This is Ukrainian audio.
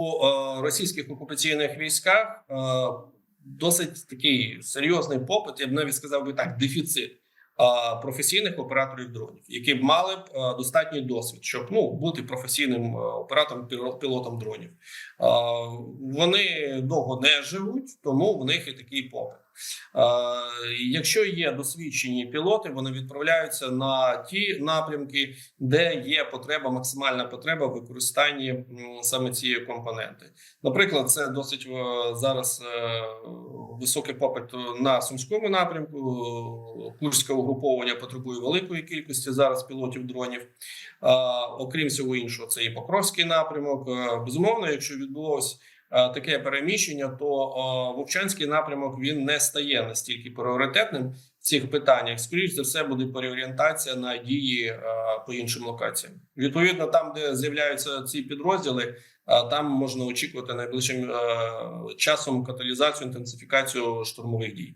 у е, російських окупаційних військах е, досить такий серйозний попит, я б навіть сказав би так, дефіцит професійних операторів дронів, які б мали б достатній досвід, щоб ну бути професійним оператором пілотом дронів. Вони довго не живуть, тому в них і такий попит. Якщо є досвідчені пілоти, вони відправляються на ті напрямки, де є потреба, максимальна потреба в використанні саме цієї компоненти. Наприклад, це досить зараз е, високий попит на сумському напрямку. Курське угруповання потребує великої кількості зараз пілотів дронів. Окрім всього іншого, це і Покровський напрямок. Е, Безумовно, якщо відбулось таке переміщення, то е, Вовчанський напрямок він не стає настільки пріоритетним в цих питаннях. Скоріше за все, буде переорієнтація на дії е, по іншим локаціям. Відповідно, там, де з'являються ці підрозділи, е, там можна очікувати найближчим е, часом каталізацію, інтенсифікацію штурмових дій.